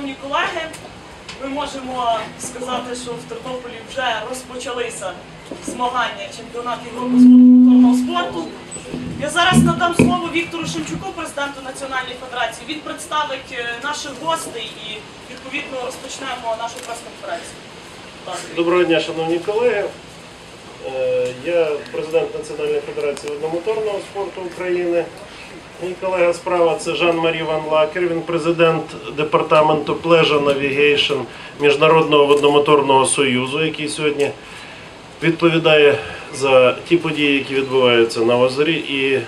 шановні колеги, ми можемо сказати, що в Тернополі вже розпочалися змагання чемпіонату Європи з моторного спорту. Я зараз надам слово Віктору Шемчуку, президенту Національної федерації. Він представить е, наших гостей і відповідно розпочнемо нашу прес-конференцію. Доброго дня, шановні колеги. Е, Я президент Національної федерації водномоторного спорту України. Мій колега справа це Жан-Марі Ван Лакер. Він президент департаменту Pleasure Navigation Міжнародного водномоторного союзу, який сьогодні відповідає за ті події, які відбуваються на озері. І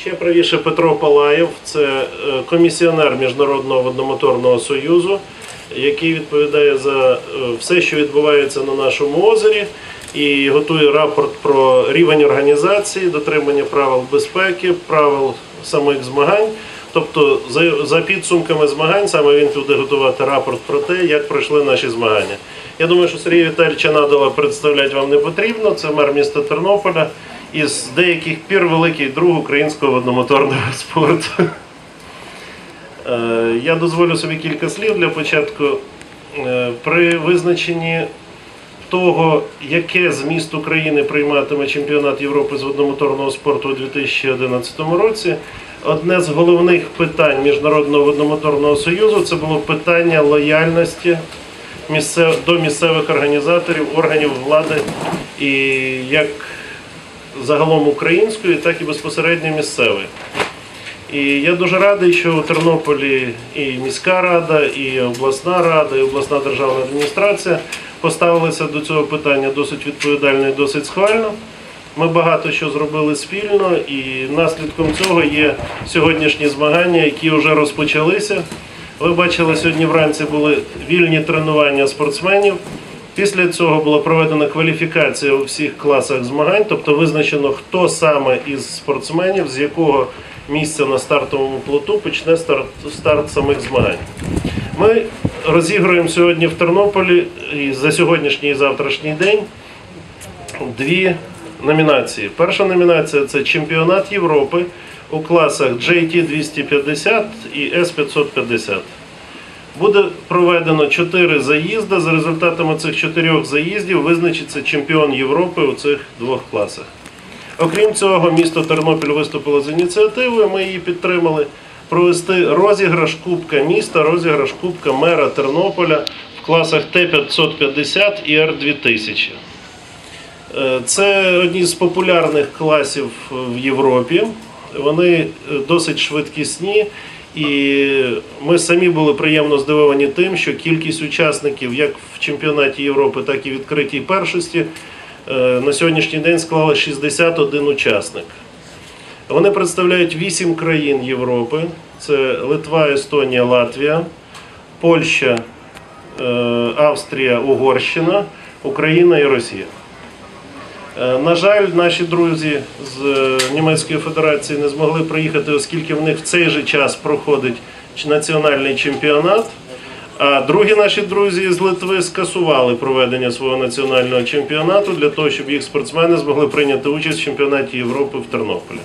ще правіше Петро Палаєв, це е, комісіонер Міжнародного водномоторного союзу, який відповідає за е, все, що відбувається на нашому озері, і готує рапорт про рівень організації, дотримання правил безпеки, правил самих змагань. Тобто, за, за підсумками змагань, саме він буде готувати рапорт про те, як пройшли наші змагання. Я думаю, що Сергія Віталійовича Надала представляти вам не потрібно. Це мер міста Тернополя і з деяких пір великий друг українського водномоторного спорту. Е, Я дозволю собі кілька слів для початку. Е, При визначенні того, яке з міст України прийматиме чемпіонат Європи з водномоторного спорту у 2011 році, одне з головних питань Міжнародного водномоторного союзу це було питання лояльності до місцевих організаторів, органів влади і як загалом української, так і безпосередньо місцевої. І я дуже радий, що у Тернополі і міська рада, і обласна рада, і обласна державна адміністрація поставилися до цього питання досить відповідально і досить схвально. Ми багато що зробили спільно, і наслідком цього є сьогоднішні змагання, які вже розпочалися. Ви бачили, сьогодні вранці були вільні тренування спортсменів. Після цього була проведена кваліфікація у всіх класах змагань, тобто визначено, хто саме із спортсменів, з якого місця на стартовому плоту почне старт, старт самих змагань. Ми розігруємо сьогодні в Тернополі і за сьогоднішній і завтрашній день дві номінації. Перша номінація це чемпіонат Європи у класах JT 250 і S 550. Буде проведено чотири заїзди. За результатами цих чотирьох заїздів визначиться чемпіон Європи у цих двох класах. Окрім цього, місто Тернопіль виступило з ініціативою. Ми її підтримали провести розіграш Кубка міста, розіграш Кубка мера Тернополя в класах Т-550 і Р-2000. Е, Це одні з популярних класів в Європі. Вони е, досить швидкісні, і ми самі були приємно здивовані тим, що кількість учасників як в чемпіонаті Європи, так і відкритій першості е, на сьогоднішній день склали 61 учасник. Вони представляють 8 країн Європи: це Литва, Естонія, Латвія, Польща, е, Австрія, Угорщина, Україна і Росія. Е, На жаль, наші друзі з е, Німецької Федерації не змогли приїхати, оскільки в них в цей же час проходить національний чемпіонат. А другі наші друзі з Литви скасували проведення свого національного чемпіонату для того, щоб їх спортсмени змогли прийняти участь в чемпіонаті Європи в Тернополі.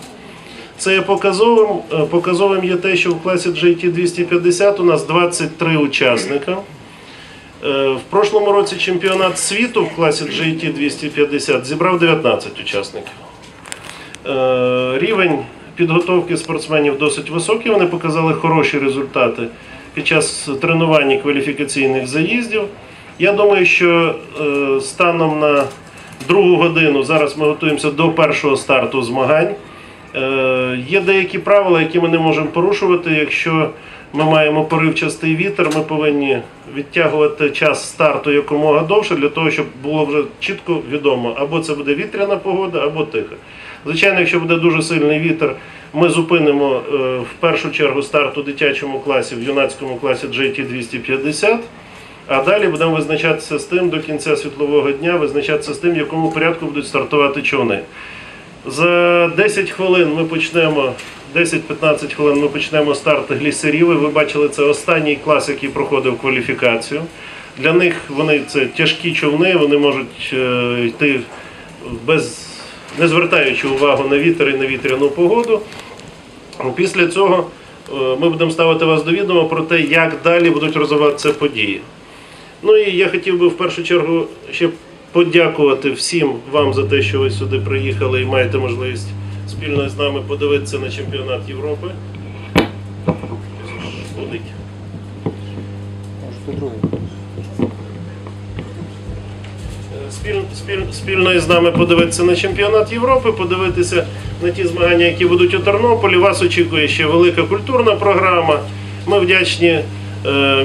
Це є показовим. Е, Показовим є те, що в класі GT 250 у нас 23 учасника. Е, В прошлому році чемпіонат світу в класі GT 250 зібрав 19 учасників. Е, Рівень підготовки спортсменів досить високий. Вони показали хороші результати під час тренувань і кваліфікаційних заїздів. Я думаю, що станом на другу годину зараз ми готуємося до першого старту змагань. Е, Є деякі правила, які ми не можемо порушувати. Якщо ми маємо поривчастий вітер, ми повинні відтягувати час старту якомога довше, для того, щоб було вже чітко відомо, або це буде вітряна погода, або тиха. Звичайно, якщо буде дуже сильний вітер, ми зупинимо е, в першу чергу старт у дитячому класі, в юнацькому класі GT 250. А далі будемо визначатися з тим до кінця світлового дня, визначатися з тим, в якому порядку будуть стартувати човни. За 10 хвилин ми почнемо, 10-15 хвилин ми почнемо старт глісерів. Ви бачили, це останній клас, який проходив кваліфікацію. Для них вони це тяжкі човни, вони можуть е, йти без, не звертаючи увагу на вітер і на вітряну погоду. Після цього е, ми будемо ставити вас до відома про те, як далі будуть розвиватися події. Ну і я хотів би в першу чергу ще подякувати всім вам за те, що ви сюди приїхали і маєте можливість спільно з нами подивитися на чемпіонат Європи. Ходить. Спіль, спіль, спільно із нами подивитися на чемпіонат Європи, подивитися на ті змагання, які будуть у Тернополі. Вас очікує ще велика культурна програма. Ми вдячні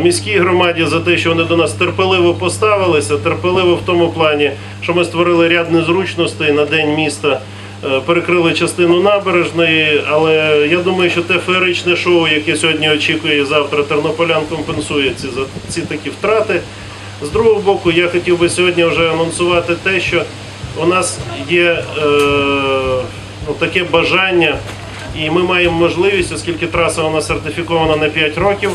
міській громаді за те, що вони до нас терпеливо поставилися, терпеливо в тому плані, що ми створили ряд незручностей на день міста. е, Перекрили частину набережної, але я думаю, що те феєричне шоу, яке сьогодні очікує завтра тернополян, компенсує ці, за ці такі втрати. З другого боку, я хотів би сьогодні вже анонсувати те, що у нас є е, ну, таке бажання, і ми маємо можливість, оскільки траса у нас сертифікована на 5 років,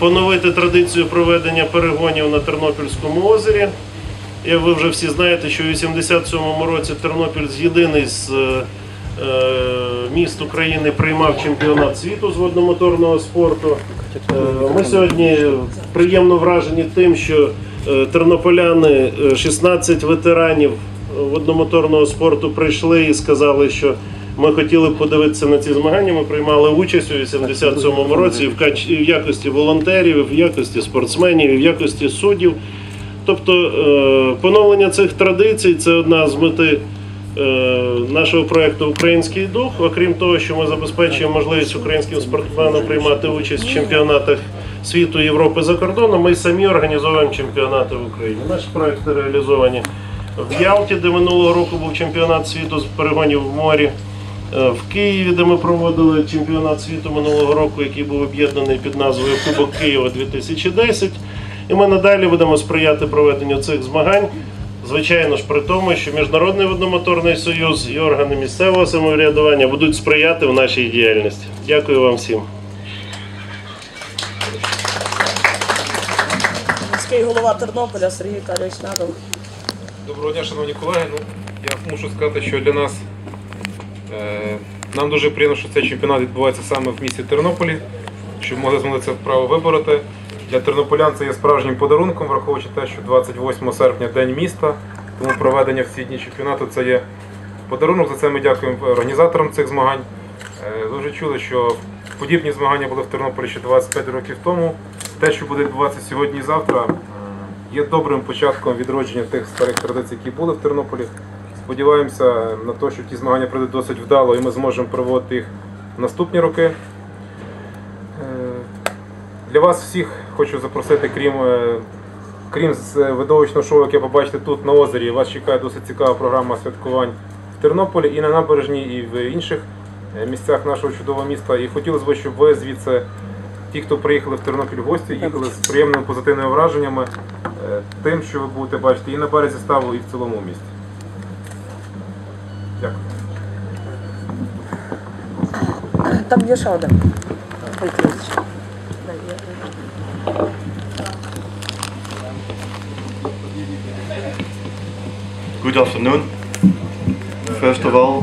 поновити традицію проведення перегонів на Тернопільському озері. Як ви вже всі знаєте, що у 87-му році Тернопіль з єдиний з е, е, міст України приймав чемпіонат світу з водномоторного спорту. Е, Ми сьогодні приємно вражені тим, що тернополяни, е, 16 ветеранів водномоторного спорту прийшли і сказали, що ми хотіли подивитися на ці змагання. Ми приймали участь у 87-му році в кач- в якості волонтерів, в якості спортсменів, в якості суддів. Тобто е, поновлення цих традицій це одна з мети е, нашого проєкту Український дух. Окрім того, що ми забезпечуємо можливість українським спортсменам приймати участь в чемпіонатах світу Європи за кордоном, ми самі організовуємо чемпіонати в Україні. Наші проекти реалізовані в Ялті, де минулого року був чемпіонат світу з перегонів в морі. Е, В Києві, де ми проводили чемпіонат світу минулого року, який був об'єднаний під назвою Кубок Києва 2010. І ми надалі будемо сприяти проведенню цих змагань. Звичайно ж, при тому, що Міжнародний водномоторний союз і органи місцевого самоврядування будуть сприяти в нашій діяльності. Дякую вам всім. Міський голова Тернополя Сергій Карович Надов. Доброго дня, шановні колеги. Ну, я мушу сказати, що для нас нам дуже приємно, що цей чемпіонат відбувається саме в місті Тернополі, щоб могли змогли це право вибороти. Для тернополян це є справжнім подарунком, враховуючи те, що 28 серпня день міста, тому проведення в ці дні чемпіонату це є подарунок. За це ми дякуємо організаторам цих змагань. Е, ви вже чули, що подібні змагання були в Тернополі ще 25 років тому. Те, що буде відбуватися сьогодні і завтра, е, є добрим початком відродження тих старих традицій, які були в Тернополі. Сподіваємося на те, що ті змагання пройдуть досить вдало і ми зможемо проводити їх в наступні роки. Е, Для вас всіх хочу запросити, крім, е, крім е, видовищного шоу, яке побачите тут на озері, вас чекає досить цікава програма святкувань в Тернополі і на набережні, і в інших місцях нашого чудового міста. І хотілося б, щоб ви звідси, ті, хто приїхали в Тернопіль в гості, їхали з приємними позитивними враженнями, тим, що ви будете бачити і на березі ставу, і в цілому місті. Там є ще один. Good afternoon. First of all,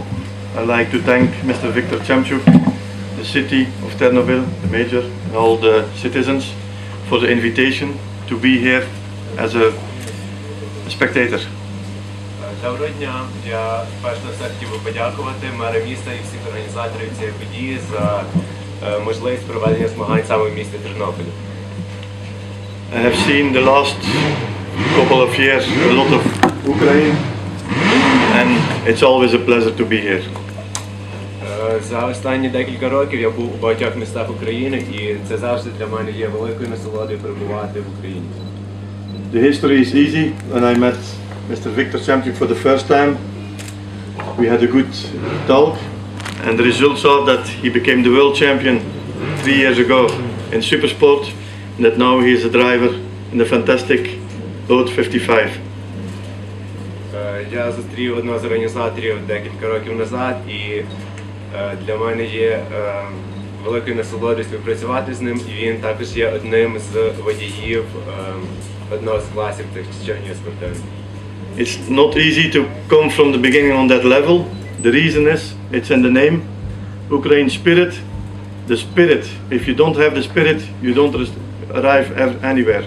I'd like to thank Mr. Viktor Chemchuk, the city of Ternopil, the mayor, and all the citizens for the invitation to be here as a spectator. Доброго дня. Я перш за все хотів би подякувати меру міста і всіх організаторів цієї події за е, можливість проведення змагань саме в місті Тернопіль. I have seen the last couple of years a lot of Ukraine, and it's always a pleasure to be here. Е, За останні декілька років я був у багатьох містах України і це завжди для мене є великою насолодою перебувати в Україні. The history is easy. When I met Mr. Viktor Chemchuk for the first time, we had a good talk, and the results are that he became the world champion three years ago in Supersport, and that now he is a driver in the fantastic Road 55. Е, Я зустрів одного з організаторів декілька років назад, і е, для мене є е, великою насолодою співпрацювати з ним. І він також є одним з водіїв е, одного з класів тих чернів спортивних. It's not easy to come from the beginning on that level. The reason is it's in the name, Ukraine spirit, the spirit. If you don't have the spirit, you don't res- arrive ev- anywhere.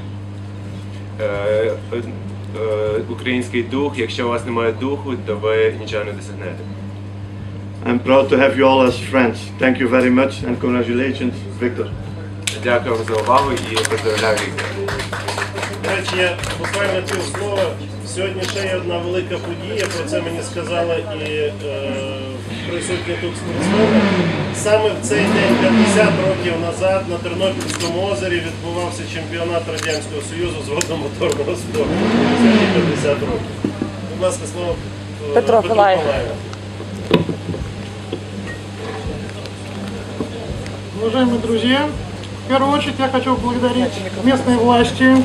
Е, е, е, Український дух, якщо у вас немає духу, то ви нічого не досягнете. I'm proud to have you all as friends. Thank you very much and congratulations, Victor. Дякую вам за увагу і поздравляю Віктора. До речі, я буквально пів слова. Сьогодні ще є одна велика подія, про це мені сказали і е, присутні тут спортсмени. Саме в цей день, 50 років назад, на Тернопільському озері відбувався чемпіонат Радянського Союзу з водномоторного спорту. Сьогодні 50 років. Будь ласка, слово е, Петро Пилаєв. Уважаемые друзья, в первую очередь я хочу поблагодарить местные власти,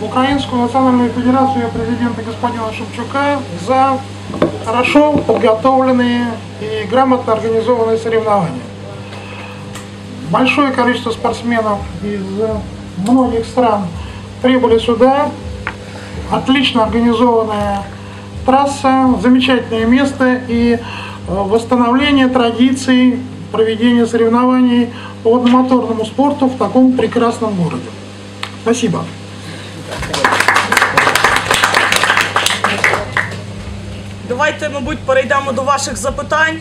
Украинскую национальную федерацию и президента господина Шевчука за хорошо подготовленные и грамотно организованные соревнования. Большое количество спортсменов из многих стран прибыли сюда. Отлично организованная трасса, замечательное место и э, восстановление традиций проведения соревнований по водномоторному спорту в таком прекрасном городе. Спасибо. Давайте, мабуть, перейдемо до ваших запитань.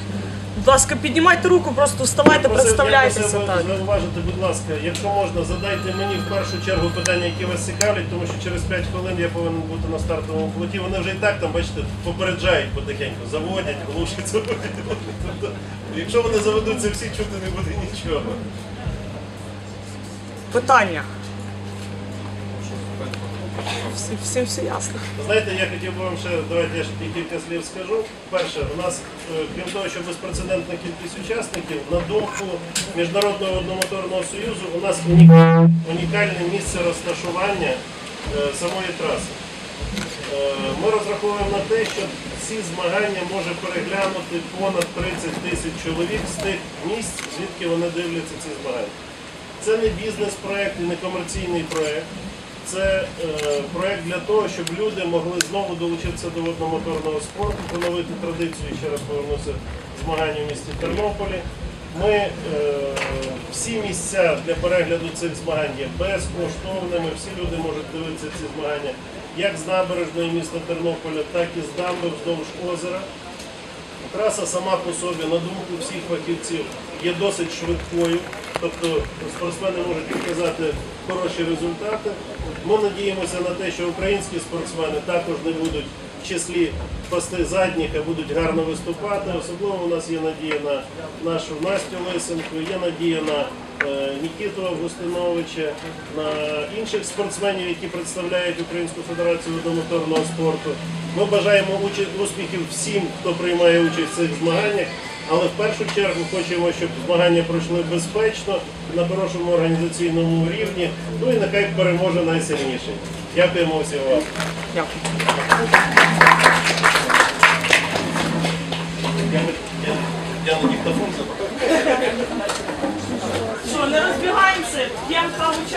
Будь ласка, піднімайте руку, просто вставайте, представляйтеся. Так. зауважити, будь ласка, якщо можна, задайте мені в першу чергу питання, які вас цікавлять, тому що через 5 хвилин я повинен бути на стартовому плоті. Вони вже і так там, бачите, попереджають потихеньку, заводять, глушать, заводять. Якщо вони заведуться всі, чути не буде нічого. Питання. Всі, всім все ясно. Знаєте, я хотів би вам ще, давайте я ще кілька слів скажу. Перше, у нас, е, крім того, що безпрецедентна кількість учасників, на думку Міжнародного одномоторного союзу, у нас унікальне місце розташування е, самої траси. Е, Ми розраховуємо на те, що ці змагання може переглянути понад 30 тисяч чоловік з тих місць, звідки вони дивляться ці змагання. Це не бізнес-проект і не комерційний проект. Це е, проект для того, щоб люди могли знову долучитися до водномоторного спорту, поновити традицію, ще раз повернуся змагання в місті Тернополі. Ми е, всі місця для перегляду цих змагань є безкоштовними. Всі люди можуть дивитися ці змагання як з набережної міста Тернополя, так і з дамби вздовж озера. Траса сама по собі, на думку всіх фахівців, є досить швидкою, тобто спортсмени можуть показати хороші результати. Ми надіємося на те, що українські спортсмени також не будуть в числі пасти задніх, а будуть гарно виступати. Особливо у нас є надія на нашу Настю Лисенко, є надія на е, Нікіту Августиновича, на інших спортсменів, які представляють Українську федерацію водомоторного спорту. Ми бажаємо успіхів всім, хто приймає участь в цих змаганнях, але в першу чергу хочемо, щоб змагання пройшли безпечно, на хорошому організаційному рівні. Ну і нехай переможе найсильніший. Дякуємо всім вам. Дякую. Я, на диктофон забрав. Що, не розбігаємося, п'ємо каву чай.